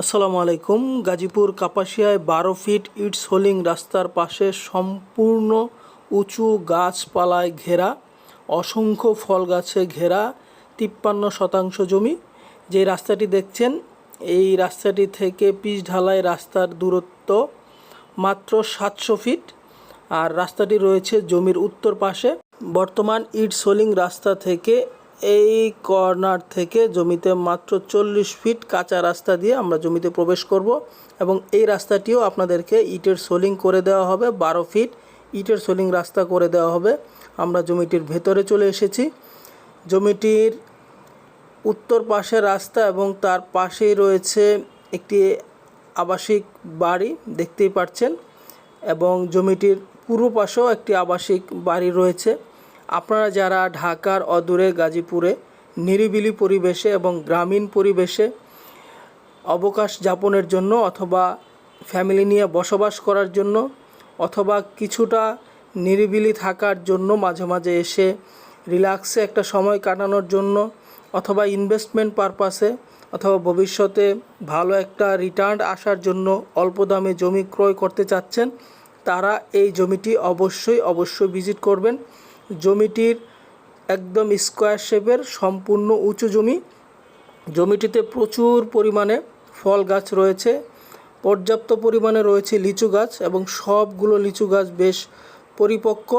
আসসালামু আলাইকুম। গাজীপুর কাপাসিয়ায় বারো ফিট ইটস হোলিং রাস্তার পাশে সম্পূর্ণ উঁচু গাছপালায় ঘেরা, অসংখ্য ফল গাছে ঘেরা তিপ্পান্ন শতাংশ জমি। যে রাস্তাটি দেখছেন, এই রাস্তাটি থেকে পিচ ঢালাই রাস্তার দূরত্ব মাত্র সাতশো ফিট আর রাস্তাটি রয়েছে জমির উত্তর পাশে। বর্তমান ইট সোলিং রাস্তা থেকে এই কর্নার থেকে জমিতে মাত্র চল্লিশ ফিট কাঁচা রাস্তা দিয়ে আমরা জমিতে প্রবেশ করব এবং এই রাস্তাটিও আপনাদেরকে ইটের সোলিং করে দেওয়া হবে, বারো ফিট ইটের সোলিং রাস্তা করে দেওয়া হবে। আমরা জমিটির ভেতরে চলে এসেছি। জমিটির উত্তর পাশে রাস্তা এবং তার পাশেই রয়েছে একটি আবাসিক বাড়ি, দেখতেই পাচ্ছেন। এবং জমিটির পূর্ব পাশেও একটি আবাসিক বাড়ি রয়েছে। আপনারা যারা ঢাকার অদূরে গাজীপুরে নিরিবিলি পরিবেশে এবং গ্রামীণ পরিবেশে অবকাশ যাপনের জন্য অথবা ফ্যামিলি নিয়ে বসবাস করার জন্য অথবা কিছুটা নিরিবিলি থাকার জন্য মাঝে মাঝে এসে রিল্যাক্সে একটা সময় কাটানোর জন্য অথবা ইনভেস্টমেন্ট পারপাসে অথবা ভবিষ্যতে ভালো একটা রিটার্ন আসার জন্য অল্প দামে জমি ক্রয় করতে চাচ্ছেন, তারা এই জমিটি অবশ্যই অবশ্যই ভিজিট করবেন। জমিটির একদম স্কোয়ার শেপের সম্পূর্ণ উঁচু জমি। জমিটিতে প্রচুর পরিমাণে ফল গাছ রয়েছে, পর্যাপ্ত পরিমাণে রয়েছে লিচু গাছ এবং সবগুলো লিচু গাছ বেশ পরিপক্ক।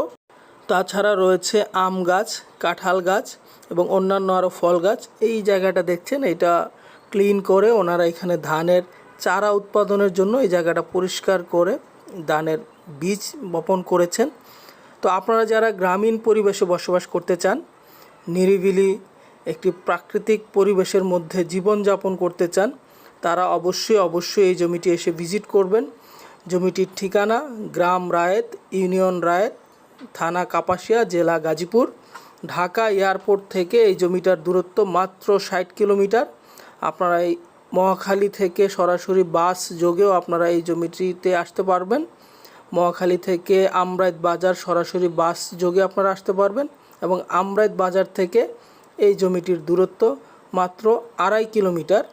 তাছাড়া রয়েছে আম গাছ, কাঁঠাল গাছ এবং অন্যান্য আরও ফল গাছ। এই জায়গাটা দেখছেন, এটা ক্লিন করে ওনারা এখানে ধানের চারা উৎপাদনের জন্য এই জায়গাটা পরিষ্কার করে ধানের বীজ বপন করেছেন। তো আপনারা যারা গ্রামীণ পরিবেশে বসবাস করতে চান, নিরিবিলি একটি প্রাকৃতিক পরিবেশের মধ্যে জীবনযাপন করতে চান, তারা অবশ্যই অবশ্যই এই জমিটি এসে ভিজিট করবেন। জমিটির ঠিকানা গ্রাম রায়েত, ইউনিয়ন রায়েত, থানা কাপাসিয়া, জেলা গাজীপুর। ঢাকা এয়ারপোর্ট থেকে এই জমিটার দূরত্ব মাত্র ষাট কিলোমিটার। আপনারা এই মহাখালী থেকে সরাসরি বাস যোগেও আপনারা এই জমিটিতে আসতে পারবেন। মহাখালী থেকে আমরাইত বাজার সরাসরি বাস যোগে আপনারা আসতে পারবেন এবং আমরাইত বাজার থেকে এই জমিটির দূরত্ব মাত্র আড়াই কিলোমিটার।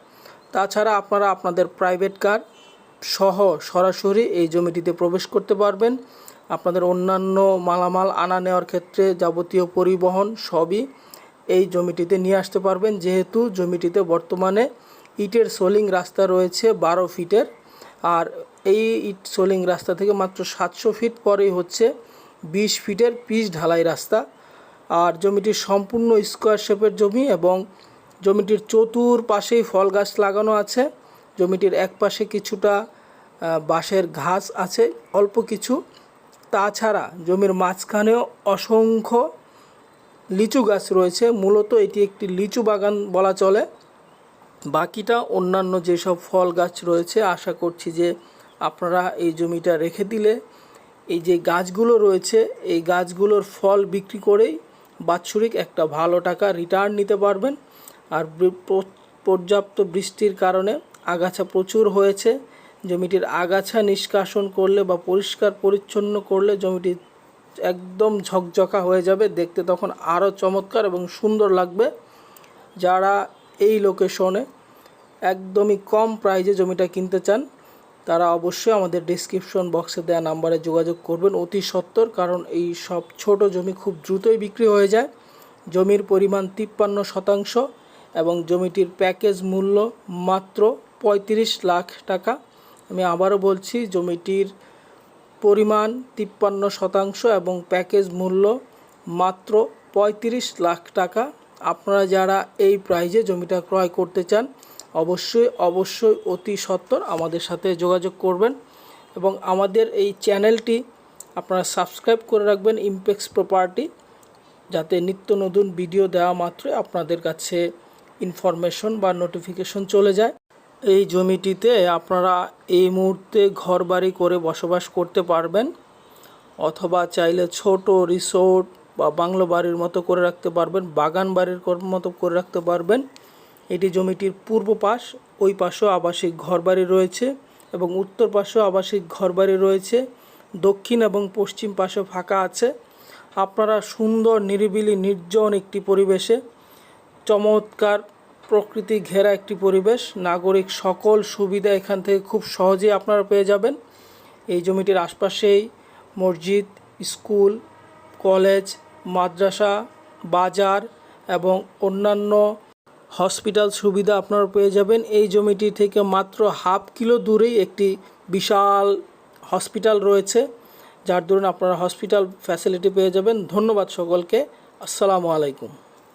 তাছাড়া আপনারা আপনাদের প্রাইভেট কার সহ সরাসরি এই জমিটিতে প্রবেশ করতে পারবেন। আপনাদের অন্যান্য মালামাল আনা নেওয়ার ক্ষেত্রে যাবতীয় পরিবহন সবই এই জমিটিতে নিয়ে আসতে পারবেন। যেহেতু জমিটিতে বর্তমানে ইটের সোলিং রাস্তা রয়েছে বারো ফিটের। আর এই ইট সোলিং রাস্তা থেকে মাত্র সাতশো ফিট পরেই হচ্ছে বিশ ফিটের পিচ ঢালাই রাস্তা। আর জমিটির সম্পূর্ণ স্কোয়ার শেপের জমি এবং জমিটির চতুর পাশেই ফল গাছ লাগানো আছে। জমিটির এক পাশে কিছুটা বাঁশের ঘাস আছে, অল্প কিছু। তাছাড়া জমির মাঝখানেও অসংখ্য লিচু গাছ রয়েছে। মূলত এটি একটি লিচু বাগান বলা চলে। বাকিটা অন্যান্য যেসব ফল গাছ রয়েছে, আশা করছি যে আপনারা এই জমিটা রেখে দিলে এই যে গাছগুলো রয়েছে, এই গাছগুলোর ফল বিক্রি করেই বাৎসরিক একটা ভালো টাকা রিটার্ন নিতে পারবেন। আর পর্যাপ্ত বৃষ্টির কারণে আগাছা প্রচুর হয়েছে। জমিটির আগাছা নিষ্কাশন করলে বা পরিষ্কার পরিচ্ছন্ন করলে জমিটি একদম ঝকঝকা হয়ে যাবে। দেখতে তখন আরও চমৎকার এবং সুন্দর লাগবে। যারা এই লোকেশনে একদমই কম প্রাইজে জমিটা কিনতে চান তারা অবশ্যই আমাদের ডিসক্রিপশন বক্সে দেওয়া নাম্বারে যোগাযোগ করবেন। অতি সত্বর কারণ এই সব ছোট জমি খুব দ্রুতই বিক্রি হয়ে যায়। জমির পরিমাণ তিপ্পান্ন শতাংশ এবং জমিটির প্যাকেজ মূল্য মাত্র পঁয়ত্রিশ লাখ টাকা। আমি আবারও বলছি, জমিটির পরিমাণ তিপ্পান্ন শতাংশ এবং প্যাকেজ মূল্য মাত্র পঁয়ত্রিশ লাখ টাকা। আপনারা যারা এই প্রাইজে জমিটা ক্রয় করতে চান অবশ্যই অবশ্যই অতি সত্বর আমাদের সাথে যোগাযোগ করবেন এবং আমাদের এই চ্যানেলটি আপনারা সাবস্ক্রাইব করে রাখবেন ইমপেক্স প্রপার্টি যাতে নিত্য নতুন ভিডিও দেওয়া মাত্রই আপনাদের কাছে ইনফরমেশন বা নোটিফিকেশন চলে যায়। এই জমিটিতে আপনারা এই মুহূর্তে ঘরবাড়ি করে বসবাস করতে পারবেন অথবা চাইলে ছোট রিসোর্ট বা বাংলো বাড়ির মতো করে রাখতে পারবেন, বাগান বাড়ির মতো করে রাখতে পারবেন। এটি জমিটির পূর্ব পাশ, ওই পাশেও আবাসিক ঘরবাড়ি রয়েছে এবং উত্তর পাশেও আবাসিক ঘরবাড়ি রয়েছে, দক্ষিণ এবং পশ্চিম পাশে ফাঁকা আছে। আপনারা সুন্দর, নিরিবিলি, নির্জন একটি পরিবেশে, চমৎকার প্রকৃতি ঘেরা একটি পরিবেশ, নাগরিক সকল সুবিধা এখান থেকে খুব সহজেই আপনারা পেয়ে যাবেন। এই জমিটির আশপাশেই মসজিদ, স্কুল, কলেজ, মাদ্রাসা, বাজার এবং অন্যান্য হসপিটাল সুবিধা আপনারা পেয়ে যাবেন। এই জমিটি থেকে মাত্র হাফ কিলো দূরেই একটি বিশাল হসপিটাল রয়েছে, যার দরুন আপনারা হসপিটাল ফ্যাসিলিটি পেয়ে যাবেন। ধন্যবাদ সকলকে। আসসালামু আলাইকুম।